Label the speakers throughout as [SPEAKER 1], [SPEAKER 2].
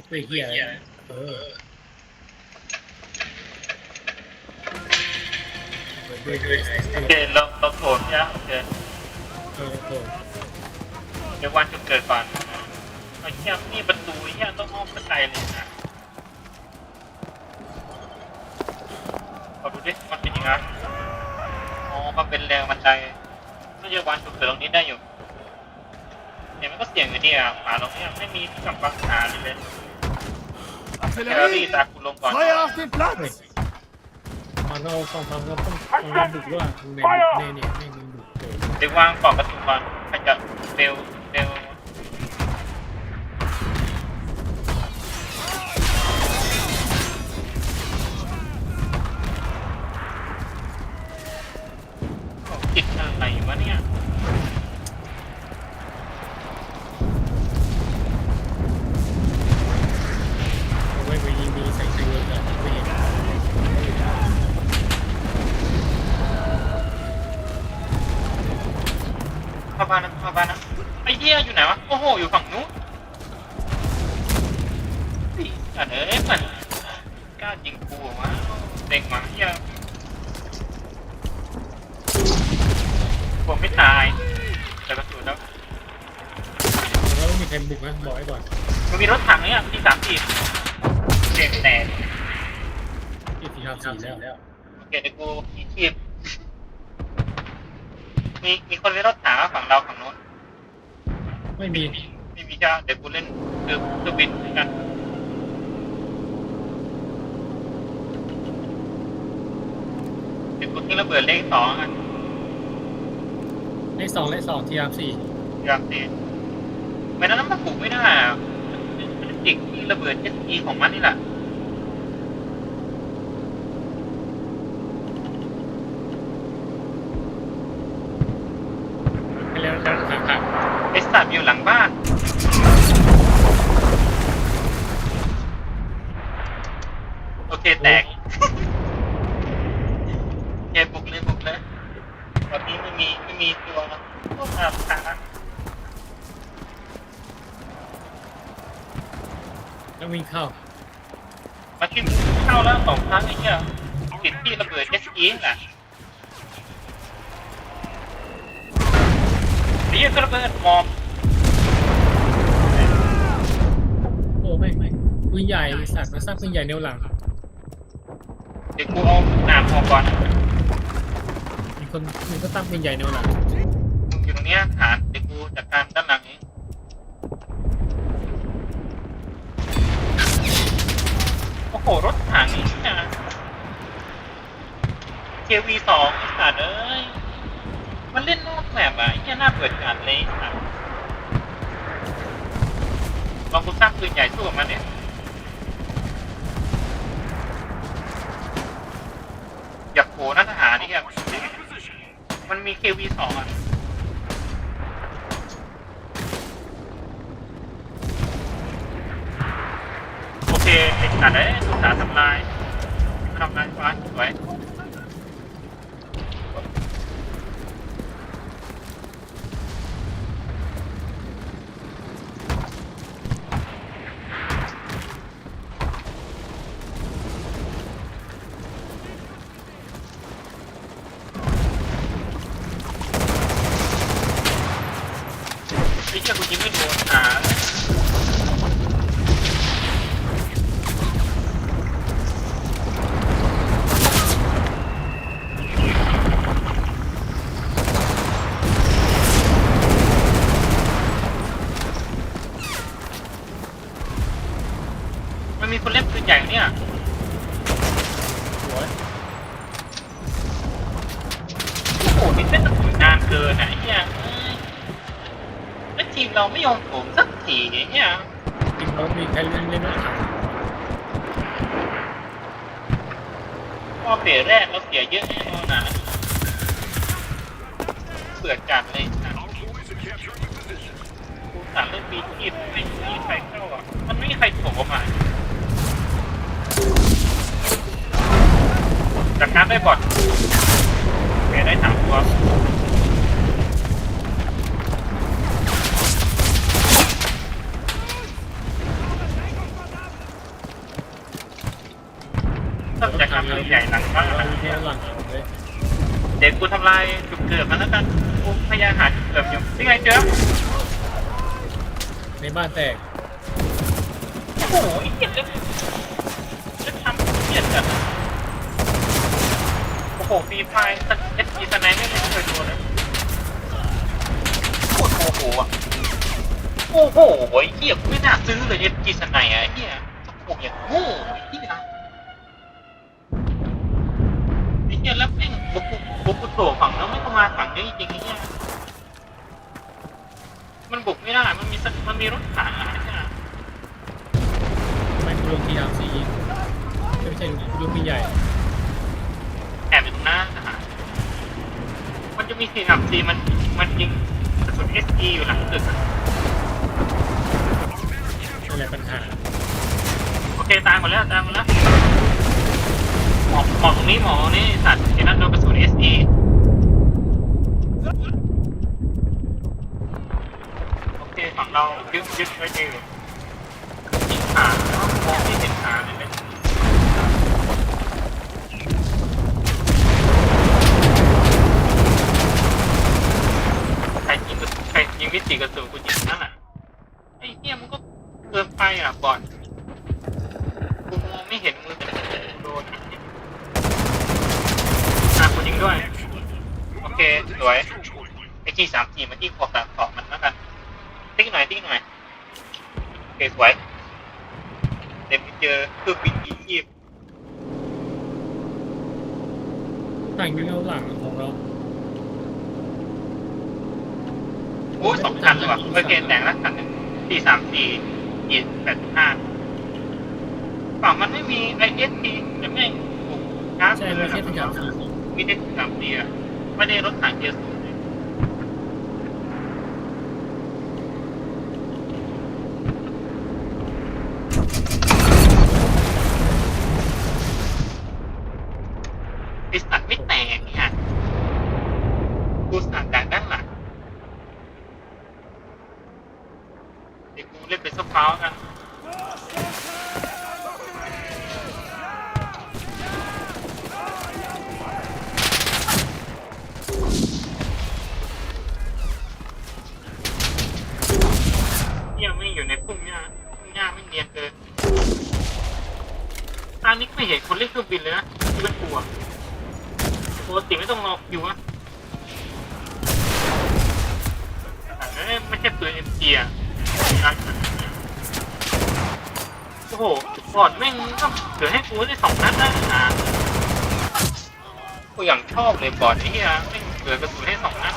[SPEAKER 1] นเปอร์เฮียอะไรนะเออเปิดด้วยด้วย
[SPEAKER 2] โอเคเราเราโถมเนี่ยโอเค
[SPEAKER 1] เออโถ
[SPEAKER 2] เดี๋ยววันจุดเกิดก่อนไอ้เหี้ยนี่ประตูเหี้ยต้องอ้อมขึ้นไปเลยนะเอาดูดิมันเป็นยังไงอ๋อมันเป็นแรงบันไดก็จะวันจุดเกิดตรงนี้ได้อยู่เนี่ยมันก็เสี่ยงอยู่ดีอะป่าตรงเนี้ยไม่มีที่กำบังหาเลยเลยแคลอรี่
[SPEAKER 3] Artillerie!
[SPEAKER 2] ตาคุณลงก่อน
[SPEAKER 3] Feuer auf den Platz!
[SPEAKER 1] มันเราสองคำก็ต้องต้องบุกด้วยเนี่ยเนี่เนี่ยไม่มีบุเลย
[SPEAKER 2] เดี๋ยววางปลอกกระสุนก่อนใครจะเร็วเร็วโอ้จิตอะไรวะเนี่ย
[SPEAKER 1] เครื่อ
[SPEAKER 2] งเครื่องบินด้วยกันเดี๋ยวกูทิ้งระเบิดเลขสองอัน
[SPEAKER 1] เลขสองเลขสองทีอาร์สี่
[SPEAKER 2] อยากดีไม่นั้นมันปลูกไม่ได้อะมันมันติดที่ระเบิดเจ็ตสกีของมันนี่แหละ
[SPEAKER 1] ให้แล้วแล้วขาขา
[SPEAKER 2] ไอ้สัตว์อยู่หลังบ้าน โอเคแตก เกบุกเลยบุกเลยตอนนี้ไม่มีไม่มีตัวพวกอาคา
[SPEAKER 1] แล้ววิ่งเข้า
[SPEAKER 2] มาขึ้นเข้าแล้วสองครั้งไอ้เหี้ยติดที่ระเบิดเจ็ตสกีน่ะ ไอ้เหี้ยกระเบิดมอม
[SPEAKER 1] โอ้ไม่ไม่ปืนใหญ่สัตว์มาสร้างปืนใหญ่แนวหลัง
[SPEAKER 2] เดี๋ยวกูเอาหนามออกก่อน
[SPEAKER 1] มีคนมีคนตั้งปืนใหญ่แนวหลัง
[SPEAKER 2] มึงอยู่ตรงเนี้ยฐานเดี๋ยวกูจัดการด้านหลังเองโอ้โห รถถังนี่นะเควีสองไอ้สัตว์เอ้ย มันเล่นนอกแมปอะไอ้เหี้ยน่าเปิดการเลยไอ้สัตว์ลองกูสร้างปืน ใหญ่สู้กับมันเนี่ยอยาโผล่น้าทหารนี่ครับมันมีเควีสองอะโอเคไอ้สัตว์เอ้ยสุสาทำลายทำลายฟ้าสวยไอ้เจ้ากูยิงไม่โดนอ่า มันมีคนเล่นปืนใหญ่เนี่ย
[SPEAKER 1] สวย
[SPEAKER 2] โอ้โหนี่เล่นตั้งนาน เกินอะไอ้เนี่ยเอ้ยแล้วทีมเราไม่ยอมผมสักทีไอ้เนี่ย
[SPEAKER 1] จริงแล้วมีใครเล่นเล่นรถถัง
[SPEAKER 2] พอเฟสแรกเราเสียเยอะแน่นอนอะเบื่อจัดเลยนะกูสารเล่นปีทีมไม่มีใครเข้าอะ มันไม่มีใครโถมอะจากการได้บอดเฟสได้สามตัว ต้องจากการใหญ่หลังบ้า น
[SPEAKER 1] เราเที่ยวหลังเลย
[SPEAKER 2] เดี๋ยวกูทำลายจุดเกิดมันแล้วกันกูพยายามหาจุดเกิดอยู่นี่ไงเจอ
[SPEAKER 1] ในบ้านแตก
[SPEAKER 2] โอ้โหไอ้เหี้ยเล็ก ฝั่งเรายึดยึดไว้ดียิงขาแล้วมองไม่เห็นขาเลยเนี่ยใครยิงกระสุนใครยิงวิถีกระสุนกูยิงนั่นแหละไอ้เหี้ยมันก็เกินไปอะบอลกูมองไม่เห็นมือแต่กูโดนอะกูยิงด้วย โอเค สวยไอ้ที่สามจีมันที่ขอบสามขอบมัน นติ๊กหน่อยติ๊กหน่อยโอเคสวยเดี๋ยวไปเจอเครื่องบินอียิปต์
[SPEAKER 1] ต่างยิงเอาหลังของเรา
[SPEAKER 2] โอ้ยสองคันเลยว่ะโอเคแต่งละคันหนึ่งสี่สามสี่ยี่แปดห้าฝั่งมันไม่มีไอเอสทีจะไม่ถูกชาร์จ
[SPEAKER 1] ใช่ไม่ใช่ทีอาร์ซี
[SPEAKER 2] มีได้สามสี่อะไม่ได้รถถังเกียร์สูงเลย ไอสัตว์ไม่แตกเนี่ยกูสั่งจากด้านหลังเดี๋ยวกูเล่นเป็นสปาวกัน เยี่ยไม่อยู่ในพุ่มหญ้าพุ่มหญ้าไม่เนียนเกินตอนนี้ไม่เห็นคนเล่นเครื่องบินเลยนะที่เป็นตัวปกติไม่ต้องรอคิวอะแต่ไม่ใเอ็มจีอะโอ้โหบอดแม่งก็เหลือให้กูได้สองนัดได้นะกูอย่างชอบเลยบอดไอ้เหี้ยแม่งเหลือกระสุนให้สองนัด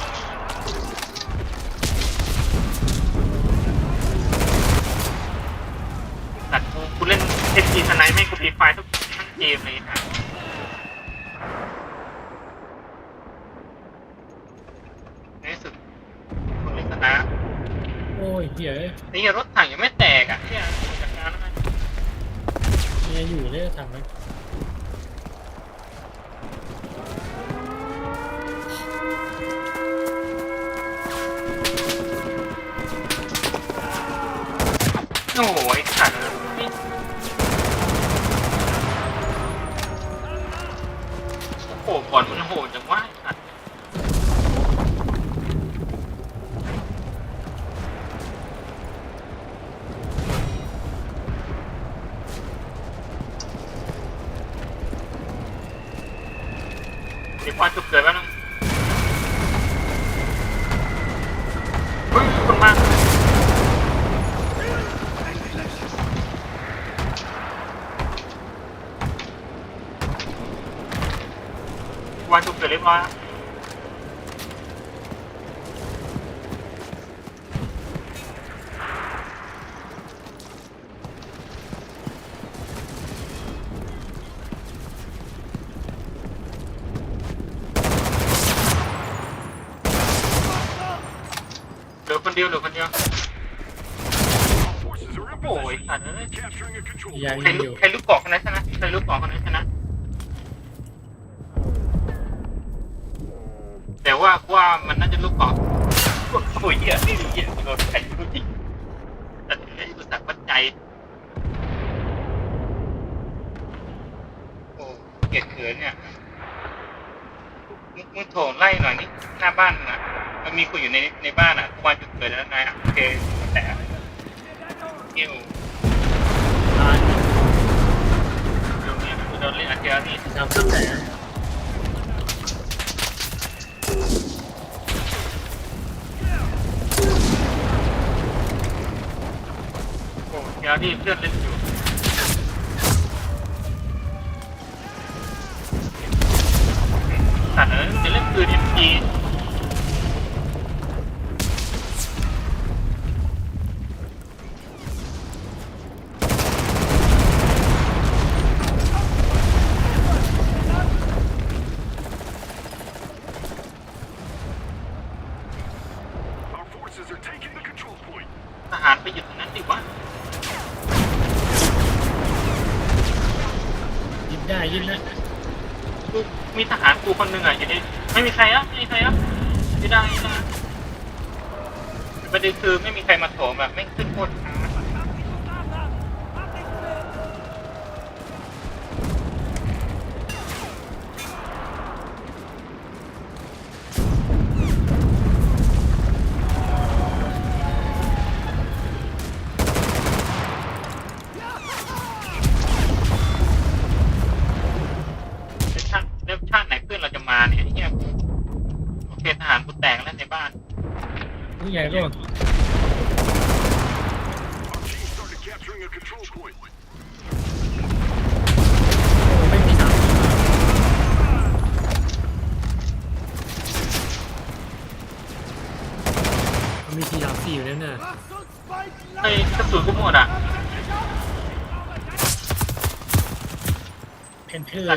[SPEAKER 2] แต่กูกูเล่นเอพีสไนไม่กูปีไฟทุกทั้งเกมเลยฮะในที่สุดคุณเล่นชนะ
[SPEAKER 1] โอ้ย เหี้ยเอ้ย
[SPEAKER 2] นี่รถถังยังไม่แตกอะเนี่ยจัดการแล้วไง
[SPEAKER 1] เนี่ยอยู่เลยทำไหม
[SPEAKER 2] โอ้โหไอ้สัตว์นี่โอ้โหก่อนมันโหดจัง รียบร้อยแล้วเหลือคนเดียวเหลือคนเดียว
[SPEAKER 3] Forces are in
[SPEAKER 2] โอ้ย
[SPEAKER 3] position.
[SPEAKER 2] สัตว์เอ้ย
[SPEAKER 3] Capturing a control
[SPEAKER 1] ยัง
[SPEAKER 2] ใคร
[SPEAKER 1] ยิงอ
[SPEAKER 2] ลุก
[SPEAKER 1] ยู่
[SPEAKER 2] ใครลุกเกาะคนนั้นชนะใครลุกเกาะคนนั้นชนะ แต่ว่าว่ามันน่าจะลุกเกาะโอ้ยเหี้ยนี่เหี้ยโดนใครรู้จริงแต่ไอ้อุตส่าห์วัดใจ โอ้เกลียดเขินเนี่ยมึงมึงโถไล่หน่อยนี่หน้าบ้านมึงอะมันมีคนอยู่ในในบ้านอะกูวางจุดเกิดแล้วนายอะโอเคแต่เกี่ยว
[SPEAKER 1] ตาย
[SPEAKER 2] ตรงนี้กูโดนเล่นอาเทียนี่
[SPEAKER 1] จำตั้งแต่
[SPEAKER 2] โอ้เทียนี่เพื่อนเล่นอยู่สัตว์เอ้ยจะเล่นปืน MG ท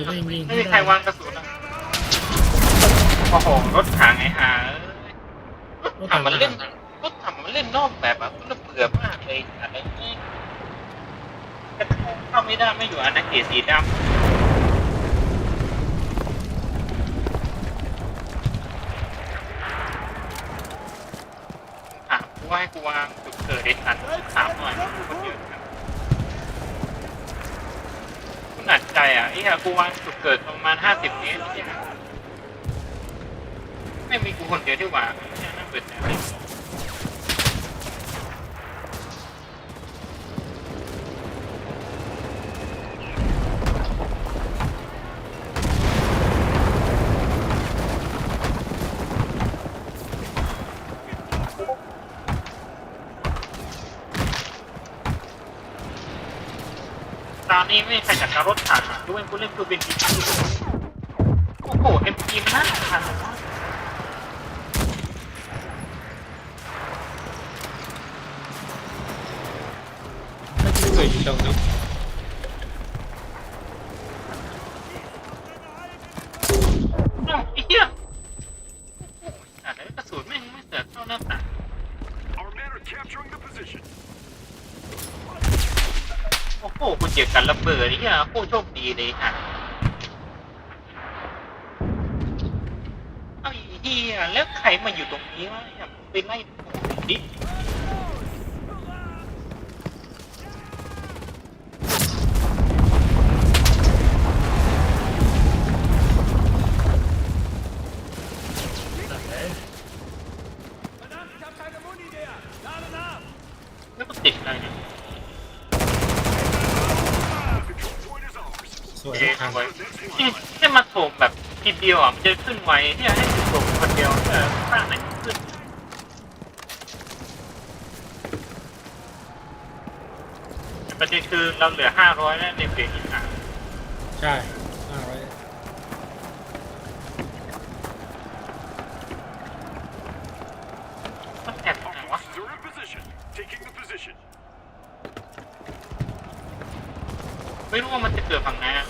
[SPEAKER 1] เพนเทอร์ไม่มี
[SPEAKER 2] ไม่มีใครวางกระสุนอะโอ้โหรถถังไอ้ห่ารถถังมันเล่นรถถังมันเล่นนอกแบบอะมันเบื่อมากเลยอะไรนี่จะเข้าไม่ได้ไม่อยู่อาณาเขตสีดำถามกูว่าให้กูวางจุดเกิดไอ้สัตว์ถามหน่อยคนเยอะจังกูหนัก ใจอะไอ้เหี้ยกูวางจุดเกิดประมาณห้าสิบเมตรเนี่ยไม่มีกูคนเดียวที่วางเนี่ยน่าเบื่อใจตอนนี้ไม่มีใครจัดการรถ เว้ยกูเล่นคือเป็นพีพีโอ้โหเอ็มพีมันน่าทันมาก
[SPEAKER 1] ไม่ใช่เกิดอยู่ตรงนี้
[SPEAKER 2] อ้าไอ้เหี้ยอ่านกระสุนแม่งไม่เสือกเข้าหน้าต่าง
[SPEAKER 3] Our men are capturing the position.
[SPEAKER 2] โอ้โหกู เบอร์นี้ผู้โคตรโชคดีเลยฮะเอาอีเหี้ยแล้วใครมาอยู่ตรงนี้วะอยากไปไล่ดิ เดียวอะมันจะขึ้นไวที่ให้โถมคนเดียวเออสร้างไหนขึ้นประเด็นคือเราเหลือห้าร้อยแล้วในเพลงอีกอะ
[SPEAKER 1] ใช่ห้าร้อย
[SPEAKER 2] มันแอบตรงไหน
[SPEAKER 3] Our
[SPEAKER 2] วะ
[SPEAKER 3] forces are in position. Taking the position.
[SPEAKER 2] ไม่รู้ว่ามันจะเกิดฝั่งไหนอะ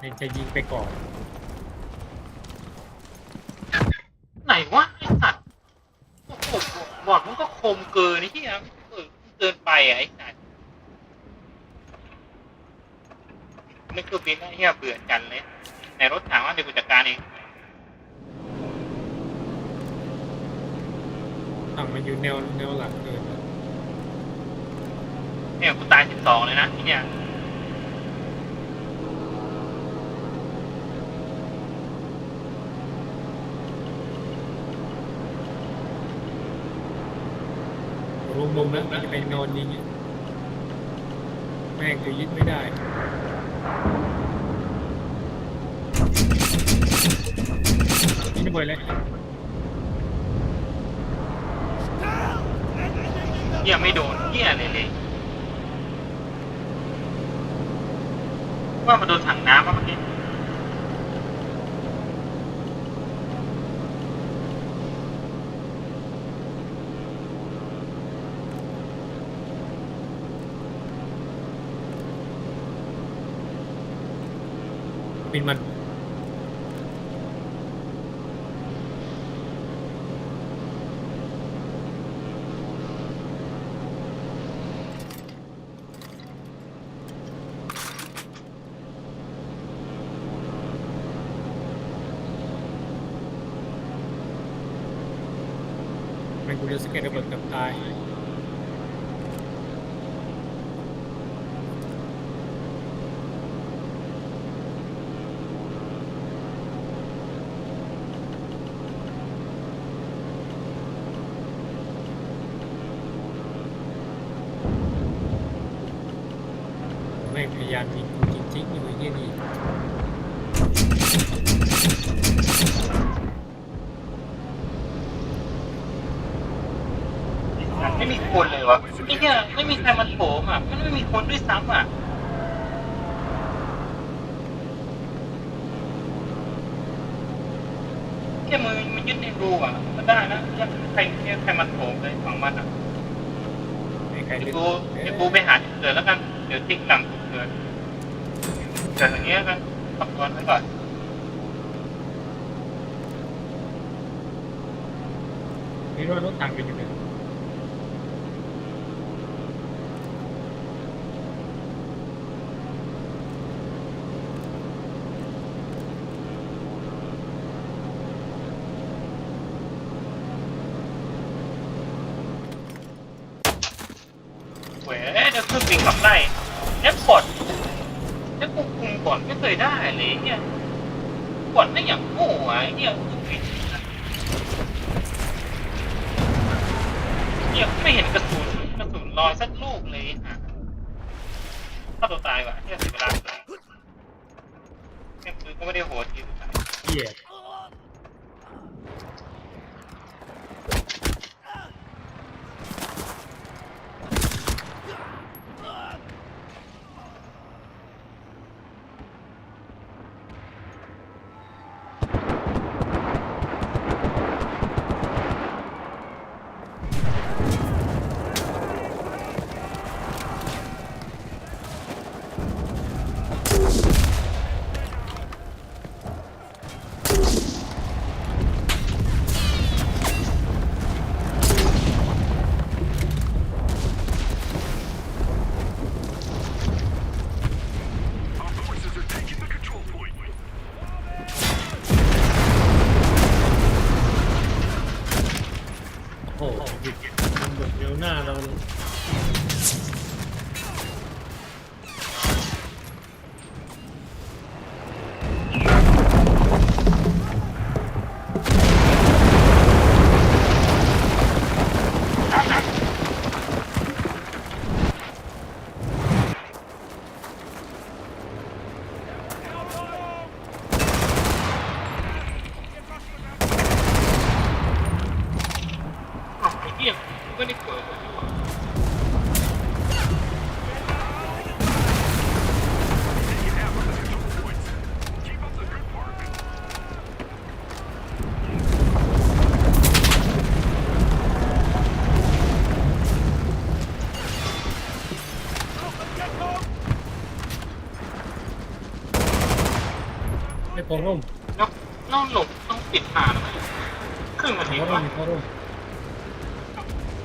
[SPEAKER 1] เน จะยิงไปก่อน
[SPEAKER 2] ไหนวะไอ้สัตว์โอ้โหบอดมันก็คมเกินไอ้ที่นะเออเกินไปอะไอ้สัตว์ไม่คือบินไอ้เหี้ยเบื่อจันเลย ในรถถังว่าเดี๋ยวกูจัดการเอง
[SPEAKER 1] ต่างมันอยู่แนวแนวหลังเกิน
[SPEAKER 2] เนี่ยกูตายสิบสองเลยนะที่เนี่ย
[SPEAKER 1] มุมแล้วมันจะไปนอนยิงเนี่ยแม่งจะยึดไม่ได้ยิงระเบิดเลย
[SPEAKER 2] เหี้ยไม่โดนเหี้ยเลยเลยว่ามันโดนถังน้ำมาเมื่อกี้
[SPEAKER 1] ปินมัน มันกูจะสเก็ตระเบิดกับตาย แม่งพยายามยิงกูจริงๆอยู่ไอ้เหี้ยนี่
[SPEAKER 2] ไม่มี คนเลยวะไอ้เหี้ยไม่มีใครมาโถมอะมันไม่มีคนด้วยซ้ำอะแค่มือมันยึดในรูอะมันได้นะยังใครแค่ใครมาโถมเลยฝั่งมันอะ
[SPEAKER 1] ไอ้ใคร
[SPEAKER 2] เดี๋
[SPEAKER 1] เล่
[SPEAKER 2] ยวนกูเดี๋ยวกูไปหาจุดเกิดแล้วกันเดี๋ยวทิ้งหลังจุดเกิดเกิดอย่างเงี้ยกันขับตัวไว้ก่อน
[SPEAKER 1] นี่ว่ารถถังเป็นอยู่หนึ่ง
[SPEAKER 2] เว้ยเดี๋ยวเครื่องบินขับไล่แอปพอร์ตแอปกูคุมก่อนไม่เคยได้เลยเนี่ย ก่อนไม่อย่างโง่อะไอ้เนี่ยเครื่องบินเนี่ยไม่เห็นกระสุนกระสุนลอยสักลูกเลยอะถ้าตัวตายว่ะเนี่ยเสียเวลาเลยเนี่ยปืนก็ไม่ได้โหดจริง
[SPEAKER 1] เหี้ย
[SPEAKER 2] ไม่
[SPEAKER 1] พอร่ม
[SPEAKER 2] แล้วน้องหลบต้องปิดหางไมครึ่งนาที
[SPEAKER 1] พอร่
[SPEAKER 2] วะ
[SPEAKER 1] มพอร่ม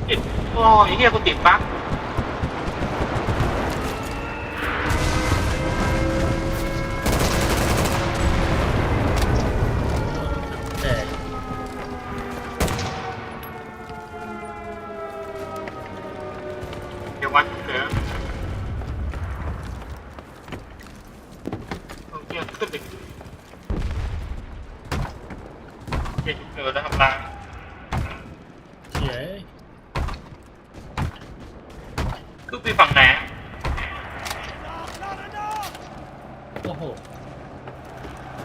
[SPEAKER 2] ติดโอ้ยเฮียกูติดบั๊ก อ้
[SPEAKER 1] โห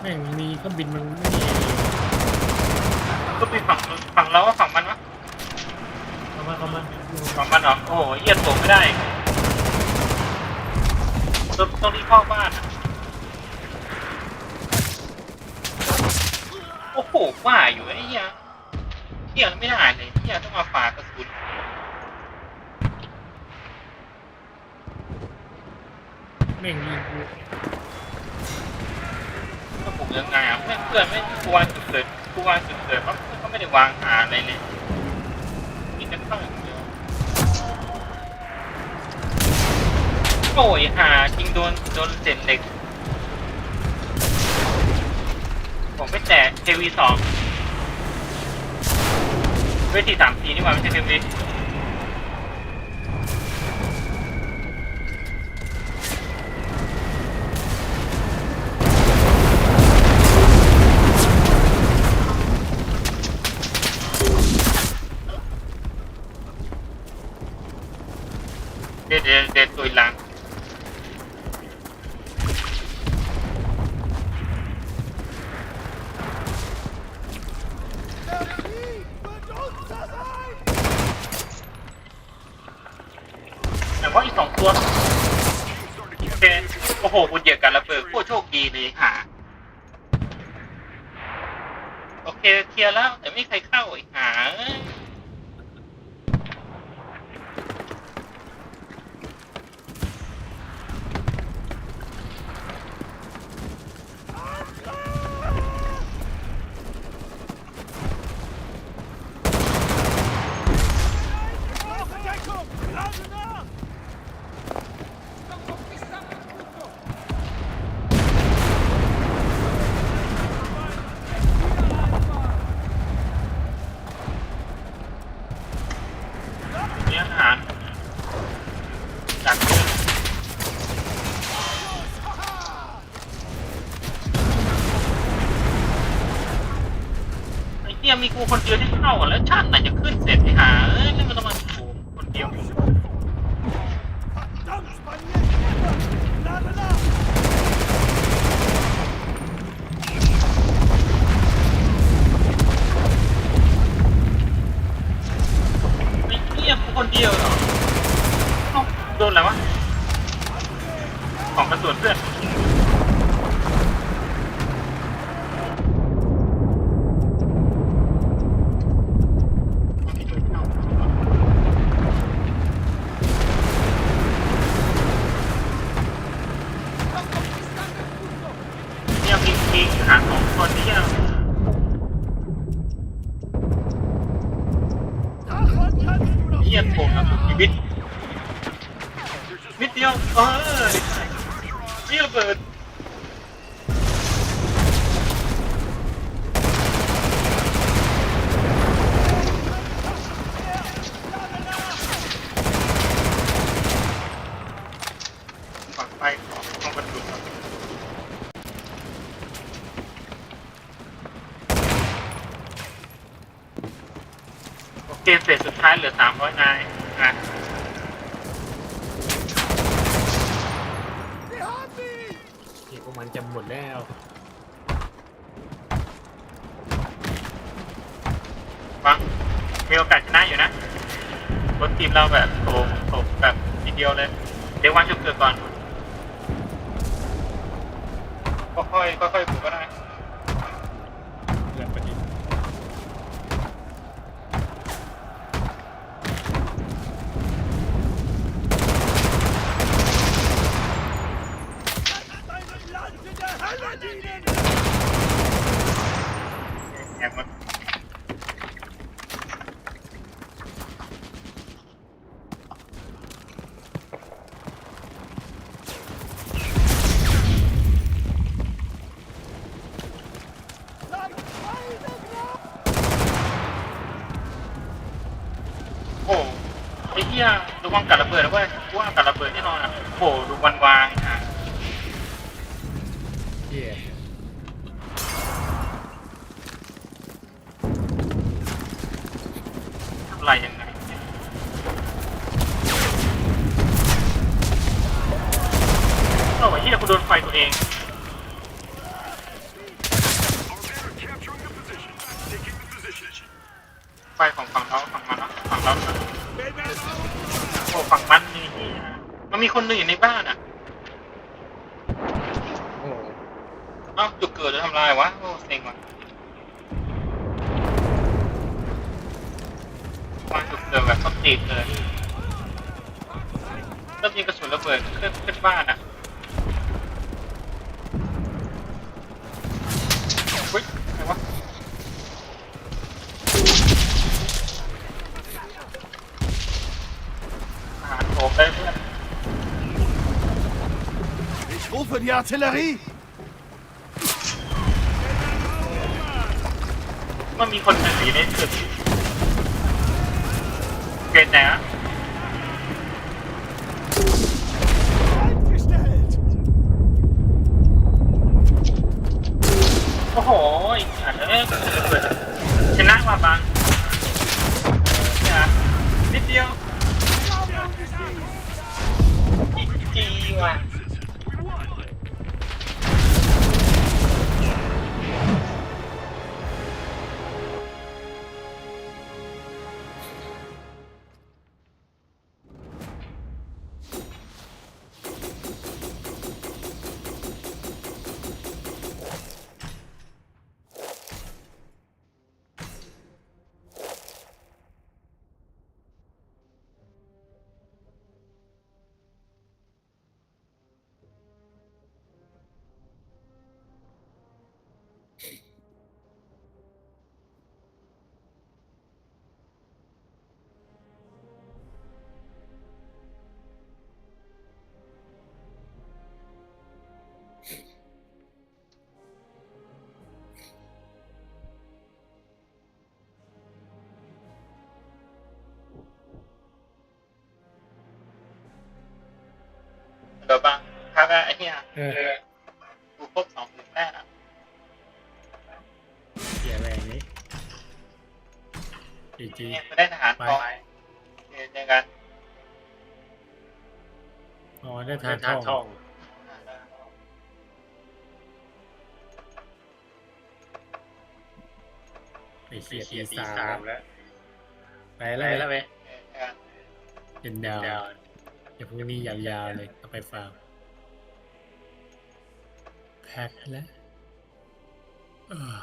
[SPEAKER 1] แม่งมีเครื่องบินมันไม่มี
[SPEAKER 2] คือไปฝั่งฝั่งเราว่าฝั่งมันวะ
[SPEAKER 1] เข้ามาเข้ามา
[SPEAKER 2] ฝั่งมันเหรอโอ้โหเหี้ยตัวไม่ได้ตรงตรงที่เข้าบ้านอะโอ้โหว่าอยู่ไอ้เหี้ยเหี้ยไม่ได้เลยเหี้ยต้องมาฝ่ากระสุน
[SPEAKER 1] แม่งยิงกู
[SPEAKER 2] ก็ปลุก ยังไงอะเพื่อนเพื่อนไม่กูวางจุดเกิดกูวางจุดเกิดเขาะเขาไม่ได้วางหาอะไรเลยมีแต่เข้าอย่างเดียวโอ้ยหาจริงโดนโดนเศษเหล็ก ผมไม่แตะเควีสองเวทีสามสีนี่หว่าไม่ใช่เควีเด็ดเด็ดเด็ดตุยหลัง แต่ว่าอีกสองตัวโอเคโอ้โหคุณเหยียบกันระเบิดโคตรโชคดีเลยหาโอเคเคลียร์แล้ว แต่ไม่มีใครเข้าอีกหาเอ้ยมีอาหารจากเรือไอ้เหี้ย มีกูคนเดียวที่เข้าอะแล้วชาติไหน ของห้องประตูครับโอเคเสร็จสุดท้ายเหลือสามร้อยนายอะ
[SPEAKER 1] นี่พวกมันจะหมดแล้ว
[SPEAKER 2] ฟังมีโอกาสชนะอยู่นะรถทีมเราแบบโถมโถมแบบทีเดียวเลย เดี๋ยววันชุดเกิดก่อน ค่อยๆค่อยๆปลูกก็ได้
[SPEAKER 1] เรื่องประเด็น
[SPEAKER 2] แอบมาโอ้โหไอ้เหี้ย ระวังกับระเบิดนะเว้ยกูว่ากับระเบิดแน่นอนอะโอ้โหดูวันวางอะ
[SPEAKER 1] เหี้ย
[SPEAKER 2] ทำอะไรยังไงเนี่ย โดนไฟตัวเอง
[SPEAKER 3] Our men are capturing the position. Taking the position.
[SPEAKER 2] ไฟของฝั่งเราฝั่งมันนะฝั่งเราโอ้ฝั่งมันนี่มันมีคนหนึ่งอยู่ในบ้านอะ
[SPEAKER 1] โอ้
[SPEAKER 2] เอ้าจุดเกิดจะทำลายวะโอ้เซ็งว่ะวางจุดเกิดแบบต้องติดเลยเริ่มยิงกระสุนระเบิดขึ้นขึ้นบ้านอะเฮ้ยอะไรวะอาหารโถมได้เพื่อน
[SPEAKER 3] Ich rufe die Artillerie.
[SPEAKER 2] มันมีคนหนึ่งอยู่ในตึกเกณฑ์ไหนอะโอ้โหอีกอันเอ้ยเปิดชนะว่าบางนิดเดียวอีกจีว่ะ เหี้ย
[SPEAKER 1] เออ
[SPEAKER 2] กูครบสองหมื่นแรกอะ
[SPEAKER 1] เสียอะไรอย่างนี้จีจี
[SPEAKER 2] เนี่ยกูได้ทหารทองเดี๋ยวเจอกัน
[SPEAKER 1] อ๋อได้ทานทองไปเสียตีสามแล้วไปแล้วไป
[SPEAKER 2] เจอกัน
[SPEAKER 1] เป็นดาวเดี๋ยวพรุ่งนี้ยาวๆเลยเอาไปฟาร์ม แพ็คแล้วเออ